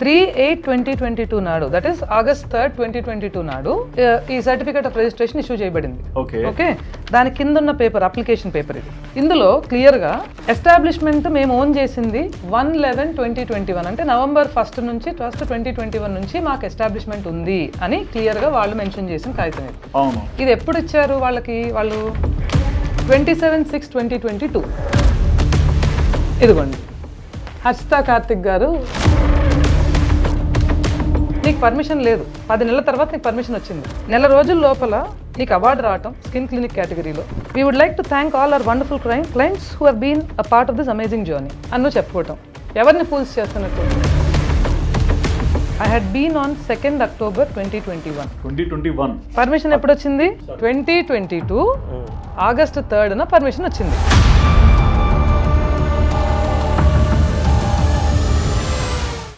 Three eight twenty twenty two నాడు that is August third twenty twenty two నాడు ఈ certificate of registration issue చేయబడింది. Okay. Okay? దాని కింద ఉన్న పేపర్ అప్లికేషన్ పేపర్ ఇది. ఇందులో క్లియర్గా ఎస్టాబ్లిష్మెంట్ మేము ఓన్ చేసింది one eleven twenty twenty one అంటే నవంబర్ ఫస్ట్ నుంచి ఫస్ట్ ట్వంటీ ట్వంటీ వన్ నుంచి మాకు ఎస్టాబ్లిష్మెంట్ ఉంది అని క్లియర్గా వాళ్ళు మెన్షన్ చేసిన కాగితం ఇది. ఇది ఎప్పుడు ఇచ్చారు వాళ్ళకి వాళ్ళు? Twenty seven six twenty twenty two ఇదిగోండి. హర్షిత కార్తిక్ గారు నీకు పర్మిషన్ లేదు. పది నెలల తర్వాత నీకు పర్మిషన్ వచ్చింది. నెల రోజుల లోపల నీకు అవార్డు రావటం స్కిన్ క్లినిక్ కేటగిరీలో we would like to thank all our wonderful client clients who her been a part of this amazing journey అన్ను చెప్పుకోవటం. ఎవరిని ఫూల్స్ చేస్తున్నట్టు? I had been on second October twenty twenty one twenty twenty one permission ఎప్పుడు వచ్చింది twenty twenty two August థర్డ్న permission వచ్చింది.